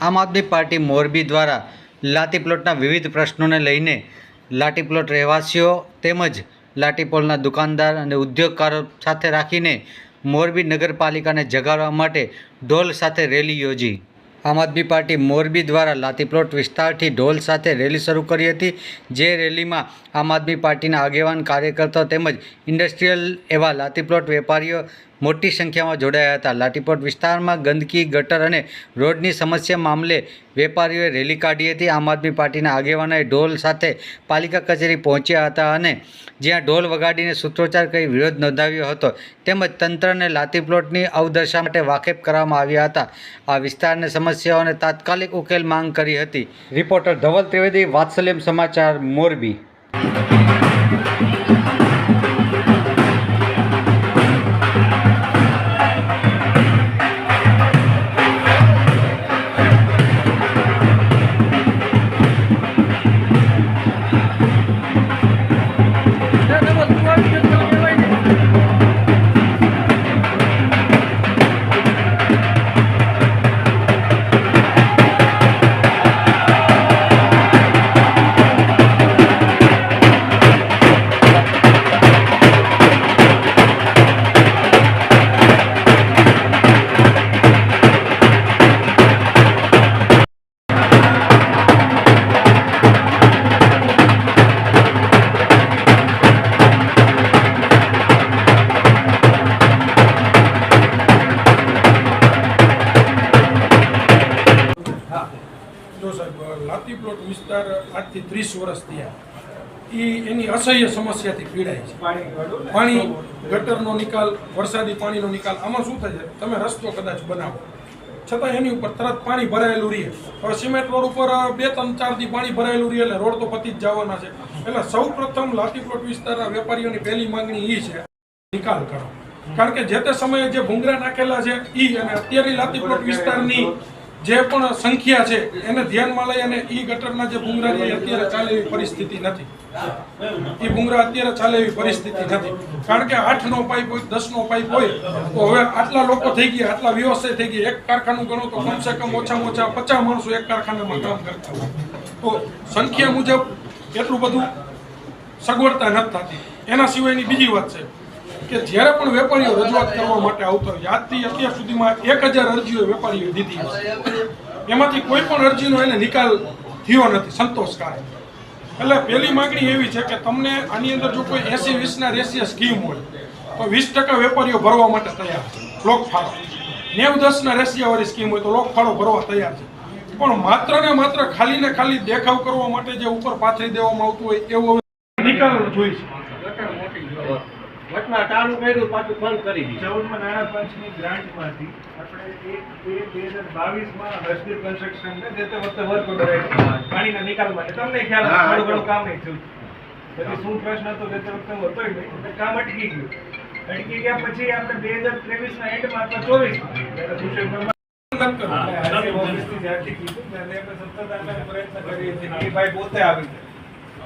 આમ આદમી પાર્ટી મોરબી દ્વારા લાતી પ્લોટના વિવિધ પ્રશ્નોને લઈને લાટી પ્લોટ રહેવાસીઓ તેમજ લાટીપોલના દુકાનદાર અને ઉદ્યોગકારો સાથે રાખીને મોરબી નગરપાલિકાને જગાડવા માટે ઢોલ સાથે રેલી યોજી. આમ આદમી પાર્ટી મોરબી દ્વારા લાતીપ્લોટ વિસ્તારથી ઢોલ સાથે રેલી શરૂ કરી હતી, જે રેલીમાં આમ આદમી પાર્ટીના આગેવાન, કાર્યકર્તાઓ તેમજ ઇન્ડસ્ટ્રીયલ એવા લાતીપ્લોટ વેપારીઓ મોટી સંખ્યામાં જોડાયા હતા. લાઠીપોટ વિસ્તારમાં ગંદકી, ગટર અને રોડની સમસ્યા મામલે વેપારીઓએ રેલી કાઢી હતી. આમ આદમી પાર્ટીના આગેવાનોએ ઢોલ સાથે પાલિકા કચેરી પહોંચ્યા હતા અને જ્યાં ઢોલ વગાડીને સૂત્રોચ્ચાર કરી વિરોધ નોંધાવ્યો હતો. તેમજ તંત્રને લાતી પ્લોટની અવદશા માટે વાકેફ કરવામાં આવ્યા હતા. આ વિસ્તારની સમસ્યાઓને તાત્કાલિક ઉકેલ માંગ કરી હતી. રિપોર્ટર ધવલ ત્રિવેદી, વાત્સલ્યમ સમાચાર, મોરબી. વિસ્તાર આજથી ત્રીસ વર્ષ થયા. એ એની અસહ્ય સમસ્યાથી પીડાય છે. પાણી ગટરનો નિકાલ વરસાદી પાણીનો નિકાલ આમાં શું થાય છે? તમે રસ્તો કદાચ બનાવો. છતાં એની ઉપર તરત પાણી ભરાયેલું રહે. હવે સિમેન્ટ રોડ ઉપર બે ત્રણ ચાર દી પાણી ભરાયેલું રહે એટલે રોડ તો પતી જ જવાના છે. એટલે સૌ પ્રથમ લાતીપ્લોટ વિસ્તારના વેપારીઓની પહેલી માંગણી એ છે નિકાલ કરો. કારણ કે જે તે સમયે જે ભૂંગરા નાખેલા છે ઈ અને અત્યારની લાતીપ્લોટ વિસ્તારની જે પણ સંખ્યા છે, એને ધ્યાનમાં લઈ અને ઈ ગટરના જે ભૂંગરાની અત્યારે ચાલે એવી પરિસ્થિતિ નથી. ઈ ભૂંગરા અત્યારે ચાલે એવી પરિસ્થિતિ નથી. કારણ કે આઠ નો પાઇપ હોય દસ નો પાઇપ હોય, તો હવે આટલા લોકો થઈ ગયા, આટલા વ્યવસાય થઈ ગયા. એક કારખાનું ગણો તો કમસે કમ ઓછામાં ઓછા પચાસ માણસો એક કારખાનામાં કામ કરતા હોય. તો સંખ્યા મુજબ એટલું બધું સગવડતા નથી થતી. એના સિવાયની બીજી વાત છે. કે જ્યારે પણ વેપારીઓ રજૂઆત કરવા માટે આવતા હોય, આજથી અત્યાર સુધીમાં એક હજાર અરજીઓ વેપારીઓ દીધી એમાંથી કોઈ પણ અરજીનો એને નિકાલ થયો નથી, સંતોષકારક. એટલે પહેલી માંગણી એવી છે કે તમને આની અંદર જો કોઈ એસી, વીસના રેશિયા સ્કીમ હોય, તો વીસ ટકા વેપારીઓ ભરવા માટે તૈયાર છે, લોક ફાળો. નેવું, દસના રેશિયાવાળી સ્કીમ હોય તો લોક ફાળો ભરવા તૈયાર છે. પણ માત્ર ને માત્ર ખાલી ને ખાલી દેખાવ કરવા માટે જે ઉપર પાથરી દેવામાં આવતું હોય, એવો નિકાલ જોઈ છે. વચમાં ચાલુ કર્યું પાછું બંધ કરી દીધું. ચૌદમાં નાણાં પંચની ગ્રાન્ટમાંથી આપણે એક બે બે હજાર બાવીસમાં હર્ષદીપ કન્સ્ટ્રક્શનને જે તે વખતે વર્ક ઓર્ડર પાણીના નિકાલ માટે તમને ખ્યાલ. થોડું ઘણું કામ નહીં થયું. પછી શું પ્રશ્ન હતો જે તે વખતે હતો નહીં કામ અટકી ગયું. અટકી ગયા પછી આપણે બે હજાર ત્રેવીસના એન્ડમાં અથવા ચોવીસમાં. જ્યારે ચોવીસ ઓફિસથી જ્યારથી કીધું ત્યારે આપણે સતત આપણે પ્રયત્ન કરીએ છીએ. કે ભાઈ પોતે આવી જાય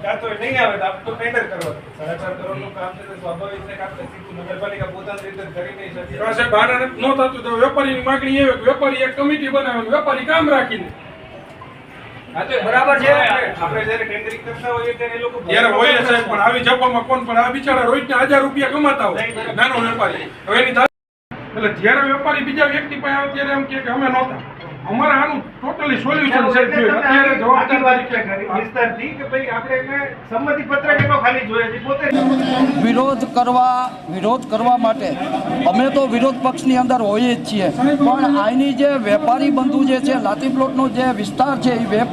કાં તો નહીં આવે તો આપણે તો ટેન્ડર કરવા સાડા ચાર કરોડનું કામ છે સ્વાભાવિક છે કે સીધું નગરપાલિકા પોતાની રીતે કરી નહીં શકીએ. પાસે બહાર ન થતું તો વેપારીની માંગણી એવી વેપારી એક કમિટી બનાવે વેપારી કામ રાખીને. બરાબર છે. આપણે જ્યારે ટેન્ડરિંગ કરતા હોઈએ ત્યારે લોકો હોય છે સાહેબ પણ આવી જપામાં કોણ પણ આ બિચારા રોજના હજાર રૂપિયા કમાતા હોય. નાનો વેપારી. હવે એની એટલે જ્યારે વેપારી બીજા વ્યક્તિ પાસે આવે ત્યારે એમ કે અમે નહોતા. અમારે આનું ટોટલી સોલ્યુશન છે. અત્યારે જવાબદારી વિસ્તારથી કે ભાઈ આપણે સંમતિ પત્રક એનો ખાલી જોઈએ છે પોતે વિરોધ કરવા વિરોધ કરવા માટે અમે તો વિરોધ પક્ષની અંદર હોઈએ જ છીએ. પણ અહીંની જે વેપારી બંધુ જે છે લાતી પ્લોટનો જે વિસ્તાર છે એ વેપ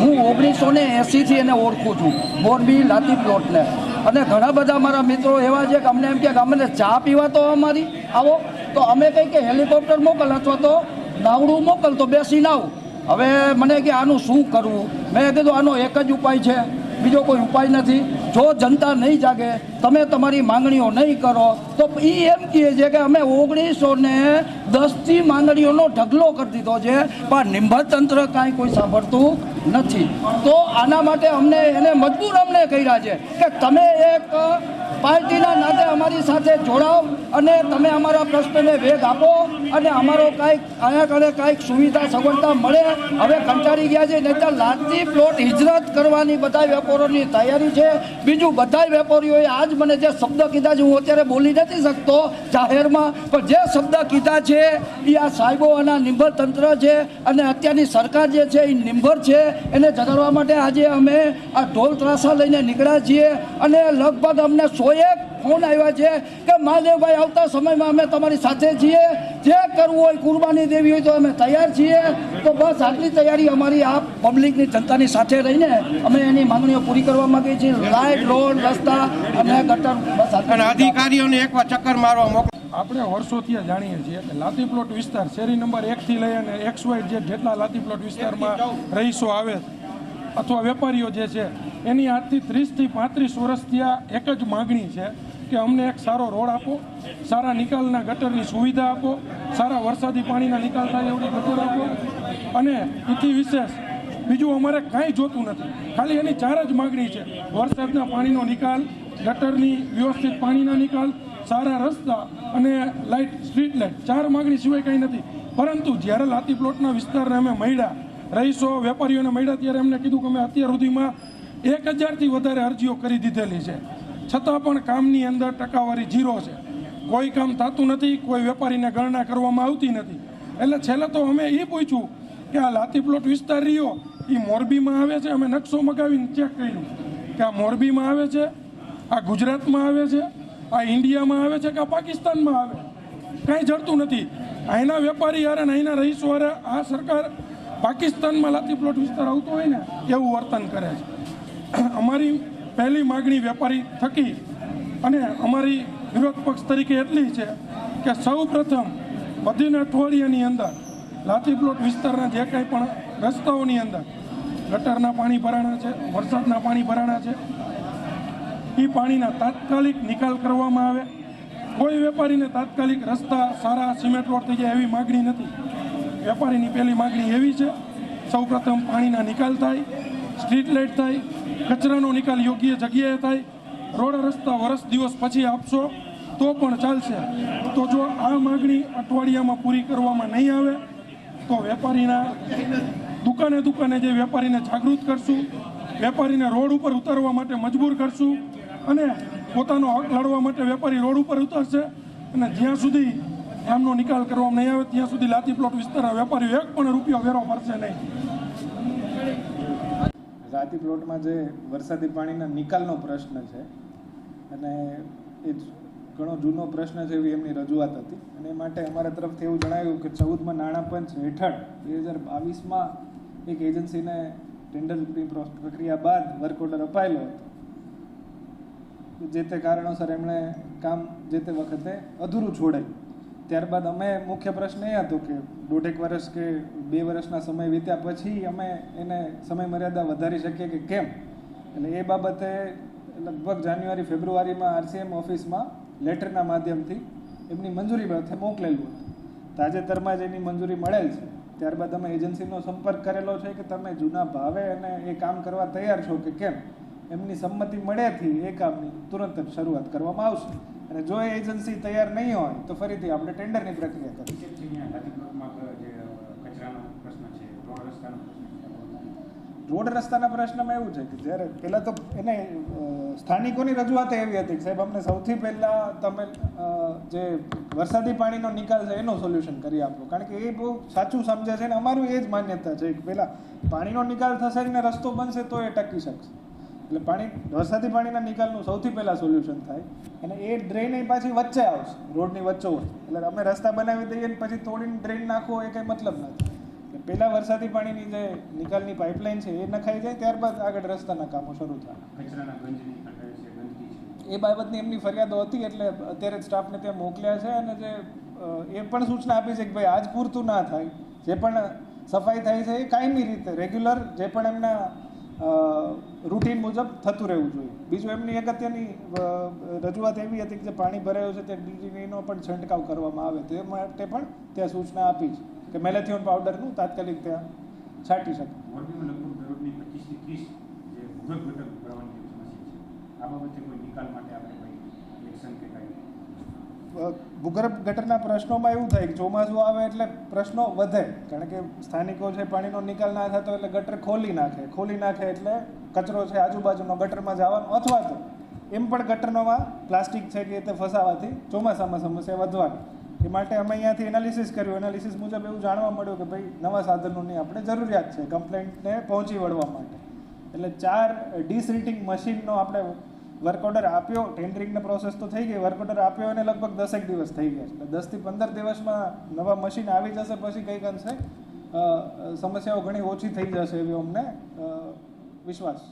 હું ઓગણીસો ને એંસીથી એને ઓળખું છું મોરબી લાતી પ્લોટને. અને ઘણા બધા મારા મિત્રો એવા છે કે અમને એમ કે અમને ચા પીવા તો અમારી આવો. તો અમે કંઈ કે હેલિકોપ્ટર મોકલ અથવા તો નાવડું મોકલ તો બેસીને આવું હવે મને કે આનું શું કરવું? મેં કીધું, આનો એક જ ઉપાય છે. બીજો કોઈ ઉપાય નથી. જો જનતા નહીં જાગે, તમે તમારી માંગણીઓ નહીં કરો, તો એ એમ કહે છે કે અમે ઓગણીસો ને દસથી માંગણીઓનો ઢગલો કરી દીધો છે. પણ નિંબતંત્ર કાંઈ કોઈ સાંભળતું નથી. તો આના માટે અમને એને મજબૂર અમને કર્યા છે કે તમે એક પાર્ટીના નાતે અમારી સાથે જોડાઓ અને તમે અમારા પ્રશ્નને વેગ આપો અને અમારો કાંઈક આયા કરે કાંઈક સુવિધા, સગવડતા મળે. હવે કંટાળી ગયા છે નહીં તો લાંચી પ્લોટ હિજરત કરવાની બધા વેપારીઓની તૈયારી છે. બીજું બધા વેપારીઓએ આજ મને જે શબ્દ કીધા છે, હું અત્યારે બોલી નથી શકતો જાહેરમાં, પણ જે શબ્દ કીધા છે, એ આ સાહેબોના નિંભર તંત્ર છે અને અત્યારની સરકાર જે છે, એ નિંભર છે. એને જગાડવા માટે આજે અમે આ ઢોલ ત્રાસા લઈને નીકળ્યા છીએ અને લગભગ અમને સોએક ફોન આવ્યા છે કે મહાદેવભાઈ આવતા સમયમાં અમે તમારી સાથે છીએ. જે કરવું હોય કુરબાની દેવી હોય તો અમે તૈયાર છીએ. તો બસ આટલી તૈયારી અમારી આ પબ્લિકની જનતાની સાથે રહીને અમે એની માંગણીઓ પૂરી કરવા માંગીએ છીએ. લાઇટ રોડ રસ્તા અને ગટર બસ અધિકારીઓને એકવાર ચક્કર મારવા મોકલો. આપણે વર્ષોથી જાણીએ છીએ કે લાતી પ્લોટ વિસ્તાર શેરી નંબર એકથી લઈ અને એક્સ વાય જે જેટલા લાતી પ્લોટ વિસ્તારમાં રહીશો આવે અથવા વેપારીઓ જે છે, એની આજથી ત્રીસથી પાંત્રીસ વર્ષથી આ એક જ માગણી છે કે અમને એક સારો રોડ આપો, સારા નિકાલના ગટરની સુવિધા આપો, સારા વરસાદી પાણીના નિકાલ થાય એવડી ગટર આપો. અને એથી વિશેષ, બીજું અમારે કાંઈ જોતું નથી. ખાલી એની ચાર જ માગણી છે. વરસાદના પાણીનો નિકાલ, ગટરની વ્યવસ્થિત પાણીના નિકાલ, સારા રસ્તા અને લાઇટ સ્ટ્રીટ લાઇટ ચાર માગણી સિવાય કંઈ નથી. પરંતુ જ્યારે લાતી પ્લોટના વિસ્તારને અમે મળ્યા રહીશો, વેપારીઓને મળ્યા ત્યારે એમને કીધું કે અમે અત્યાર સુધીમાં એક હજારથી વધારે અરજીઓ કરી દીધેલી છે. છતાં પણ કામની અંદર ટકાવારી જીરો છે. કોઈ કામ થતું નથી, કોઈ વેપારીને ગણના કરવામાં આવતી નથી. એટલે છેલ્લે તો અમે એ પૂછ્યું કે આ લાતી પ્લોટ વિસ્તાર રહ્યો એ મોરબીમાં આવે છે? અમે નકશો મગાવીને ચેક કર્યું કે આ મોરબીમાં આવે છે, આ ગુજરાતમાં આવે છે, આ ઇન્ડિયામાં આવે છે કે આ પાકિસ્તાનમાં આવે? કાંઈ જડતું નથી. અહીંના વેપારી હારે અને અહીંના રહીશો હારે આ સરકાર પાકિસ્તાનમાં લાતી પ્લોટ વિસ્તાર આવતો હોય ને, એવું વર્તન કરે છે. અમારી પહેલી માગણી વેપારી થકી અને અમારી વિરોધ પક્ષ તરીકે એટલી છે કે સૌ પ્રથમ બધીના અઠવાડિયાની અંદર, લાતી પ્લોટ વિસ્તારના જે કાંઈ પણ રસ્તાઓની અંદર, ગટરના પાણી ભરાણા છે, વરસાદના પાણી ભરાણા છે એ પાણીના તાત્કાલિક નિકાલ કરવામાં આવે. કોઈ વેપારીને તાત્કાલિક રસ્તા સારા સિમેન્ટ રોડ થઈ જાય એવી માગણી નથી. વેપારીની પહેલી માગણી એવી છે, સૌપ્રથમ પાણીના નિકાલ થાય, સ્ટ્રીટ લાઇટ થાય, કચરાનો નિકાલ યોગ્ય જગ્યાએ થાય, રોડ રસ્તા વરસ દિવસ પછી આપશો, તો પણ ચાલશે. તો જો આ માગણી અઠવાડિયામાં પૂરી કરવામાં નહીં આવે, તો વેપારીના દુકાને દુકાને જે વેપારીને જાગૃત કરશું, વેપારીને રોડ ઉપર ઉતારવા માટે મજબૂર કરશું અને પોતાનો હક લડવા માટે વેપારી રોડ ઉપર ઉતરશે અને જ્યાં સુધી આમનો નિકાલ કરવામાં નહીં આવે ત્યાં સુધી લાતી પ્લોટ વિસ્તારના વેપારીઓ એક પણ રૂપિયો વેરો ભરશે નહીં. રાતી પ્લોટમાં જે વરસાદી પાણીના નિકાલનો પ્રશ્ન છે, અને એ ઘણો જૂનો પ્રશ્ન છે એવી એમની રજૂઆત હતી. અને એ માટે અમારા તરફથી એવું જણાવ્યું કે ચૌદમાં નાણાં પંચ હેઠળ બે હજાર બાવીસમાં એક એજન્સીને ટેન્ડરની પ્રક્રિયા બાદ વર્ક ઓર્ડર અપાયેલો હતો. જે તે કારણોસર એમણે કામ જે તે વખતે અધૂરું છોડાયું. ત્યારબાદ અમે મુખ્ય પ્રશ્ન એ હતો કે દોઢેક વર્ષ કે બે વર્ષના સમય વીત્યા પછી અમે એને સમય મર્યાદા વધારી શકીએ કે કેમ? એટલે એ બાબતે લગભગ જાન્યુઆરી, ફેબ્રુઆરીમાં આરસીએમ ઓફિસમાં લેટરના માધ્યમથી એમની મંજૂરી સાથે મોકલેલું હતું. તાજેતરમાં જ એની મંજૂરી મળેલ છે. ત્યારબાદ અમે એજન્સીનો સંપર્ક કરેલો છે કે તમે જૂના ભાવે અને એ કામ કરવા તૈયાર છો કે કેમ? એમની સંમતિ મળેથી એ કામની તુરંત જ શરૂઆત કરવામાં આવશે. અને જો એ એજન્સી તૈયાર નહીં હોય તો ફરીથી આપણે ટેન્ડરની પ્રક્રિયા કરીએ. રોડ રસ્તાના પ્રશ્નમાં એવું છે કે જ્યારે પહેલાં તો એને સ્થાનિકોની રજૂઆત એવી હતી કે સાહેબ અમને સૌથી પહેલાં તમે જે વરસાદી પાણીનો નિકાલ છે એનો સોલ્યુશન કરી આપો. કારણ કે એ બહુ સાચું સમજે છે અને અમારું એ જ માન્યતા છે કે પહેલાં પાણીનો નિકાલ થશે ને રસ્તો બનશે તો એ ટકી શકશે. એટલે પાણી વરસાદી પાણીના નિકાલનું સૌથી પહેલાં સોલ્યુશન થાય અને એ ડ્રેન એ પાછી વચ્ચે આવશે રોડની વચ્ચે એટલે અમે રસ્તા બનાવી દઈએ ને પછી તોડીને ડ્રેન નાખવો એ કંઈ મતલબ નથી. પહેલાં વરસાદી પાણીની જે નિકાલની પાઇપલાઇન છે એ નખાઈ જાય ત્યારબાદ આગળ રસ્તાના કામો શરૂ થાય. એ બાબતની એમની ફરિયાદો હતી એટલે અત્યારે સ્ટાફને ત્યાં મોકલ્યા છે અને જે એ પણ સૂચના આપી છે કે ભાઈ આજ પૂરતું ના થાય. જે પણ સફાઈ થાય છે એ કાયમી રીતે રેગ્યુલર જે પણ એમના રૂટીન મુજબ થતું રહેવું જોઈએ. બીજું એમની અગત્યની રજૂઆત એવી હતી કે જે પાણી ભરાયું છે તે ડીડીનો પણ છંટકાવ કરવામાં આવે. તે માટે પણ ત્યાં સૂચના આપી છે કે મેલેથિયોન પાવડરનું તાત્કાલિક ત્યાં છાંટી શકે. આ બાબતે કોઈ નિકાલ માટે આપણે સોલ્યુશન કે કંઈ? ભૂગર્ભ ગટરના પ્રશ્નોમાં એવું થાય કે ચોમાસું આવે એટલે પ્રશ્નો વધે. કારણ કે સ્થાનિકો છે, પાણીનો નિકાલ ના થતો એટલે ગટર ખોલી નાખે. ખોલી નાખે એટલે કચરો છે, આજુબાજુનો ગટરમાં જવાનો અથવા તો એમ પણ ગટરનોમાં પ્લાસ્ટિક છે કે તે ફસાવાથી ચોમાસામાં સમસ્યા વધવાની. એ માટે અમે અહીંયાથી એનાલિસિસ કર્યું. એનાલિસિસ મુજબ એવું જાણવા મળ્યું કે ભાઈ, નવા સાધનોની આપણે જરૂરિયાત છે કમ્પ્લેન્ટને પહોંચી વળવા માટે. એટલે ચાર ડિસરીટિંગ મશીનનો આપણે વર્ક ઓર્ડર આપ્યો ટેન્ડરિંગનો પ્રોસેસ તો થઈ ગઈ. વર્ક ઓર્ડર આપ્યો અને લગભગ દસેક દિવસ થઈ ગયા એટલે દસથી પંદર દિવસમાં નવા મશીન આવી જશે, પછી કંઈક અંશે સમસ્યાઓ ઘણી ઓછી થઈ જશે એવી અમને વિશ્વાસ